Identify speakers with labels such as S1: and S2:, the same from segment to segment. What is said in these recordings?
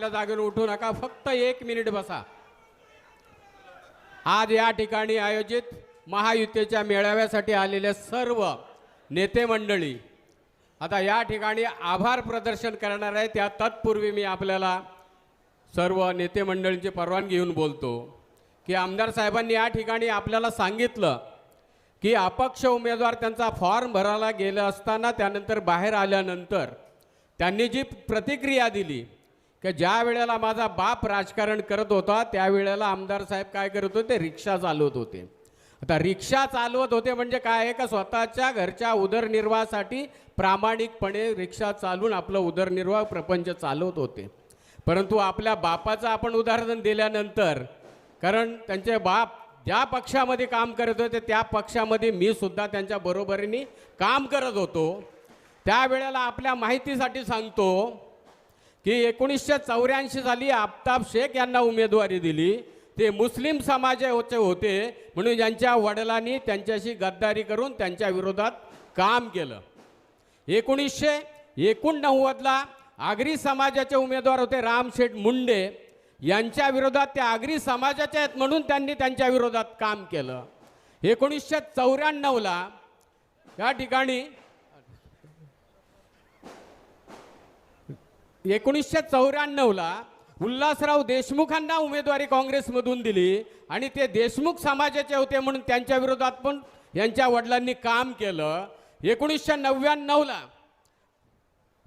S1: आपल्या जागेवर उठू नका फक्त एक मिनिट बसा. आज या ठिकाणी आयोजित महायुतीच्या मेळाव्यासाठी आलेले सर्व नेते मंडळी आता या ठिकाणी आभार प्रदर्शन करणार आहे त्या तत्पूर्वी मी आपल्याला सर्व नेते मंडळींची परवानगी घेऊन बोलतो की आमदार साहेबांनी या ठिकाणी आपल्याला सांगितलं की अपक्ष उमेदवार त्यांचा फॉर्म भरायला गेलं असताना त्यानंतर बाहेर आल्यानंतर त्यांनी जी प्रतिक्रिया दिली की ज्या वेळेला माझा बाप राजकारण करत होता त्यावेळेला आमदार साहेब काय करत होते? रिक्षा चालवत होते. आता रिक्षा चालवत होते म्हणजे काय आहे? का स्वतःच्या घरच्या उदरनिर्वाहासाठी प्रामाणिकपणे रिक्षा चालवून आपलं उदरनिर्वाह प्रपंच चालवत होते. परंतु आपल्या बापाचं आपण उदाहरण दिल्यानंतर कारण त्यांचे बाप ज्या पक्षामध्ये काम करत होते त्या पक्षामध्ये मी सुद्धा त्यांच्या बरोबरीने काम करत होतो. त्यावेळेला आपल्या माहितीसाठी सांगतो की एकोणीसशे चौऱ्याऐंशी साली आफताब शेख यांना उमेदवारी दिली. ते मुस्लिम समाजाचे होते म्हणून यांच्या वडिलांनी त्यांच्याशी गद्दारी करून त्यांच्या विरोधात काम केलं. एकोणीसशे एकोणनव्वदला आगरी समाजाचे उमेदवार होते रामशेठ मुंडे. यांच्या विरोधात त्या आगरी समाजाचे आहेत म्हणून त्यांनी त्यांच्या विरोधात काम केलं. एकोणीसशे चौऱ्याण्णवला या ठिकाणी एकोणीसशे चौऱ्याण्णवला उल्हासराव देशमुखांना उमेदवारी काँग्रेसमधून दिली आणि ते देशमुख समाजाचे होते म्हणून त्यांच्या विरोधात पण यांच्या वडिलांनी काम केलं. एकोणीसशे नव्याण्णवला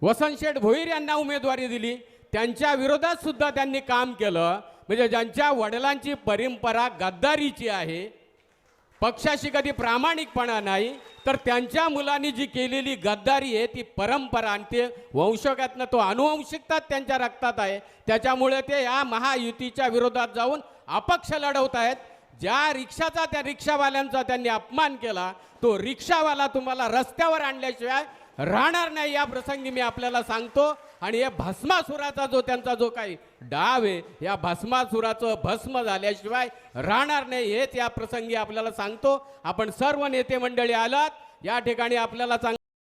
S1: वसंतशेठ भोईर यांना उमेदवारी दिली. त्यांच्या विरोधात सुद्धा त्यांनी काम केलं. म्हणजे ज्यांच्या वडिलांची परंपरा गद्दारीची आहे पक्षाशी कधी प्रामाणिकपणा नाही तर त्यांच्या मुलांनी जी केलेली गद्दारी आहे ती परंपरा आणि ते वंशकातनं तो अनुवंशिकता त्यांच्या रक्तात आहे. त्याच्यामुळे ते या महायुतीच्या विरोधात जाऊन अपक्ष लढवत आहेत. ज्या रिक्षाचा त्या रिक्षावाल्यांचा त्यांनी अपमान केला तो रिक्षावाला तुम्हाला रस्त्यावर आणल्याशिवाय राहणार नाही या प्रसंगी मी आपल्याला सांगतो. आणि या भस्मासुराचा जो त्यांचा जो काही डाव आहे या भस्मासुराचं भस्म झाल्याशिवाय राहणार नाही हेच या प्रसंगी आपल्याला सांगतो. आपण सर्व नेते मंडळी आलात या ठिकाणी आपल्याला सांग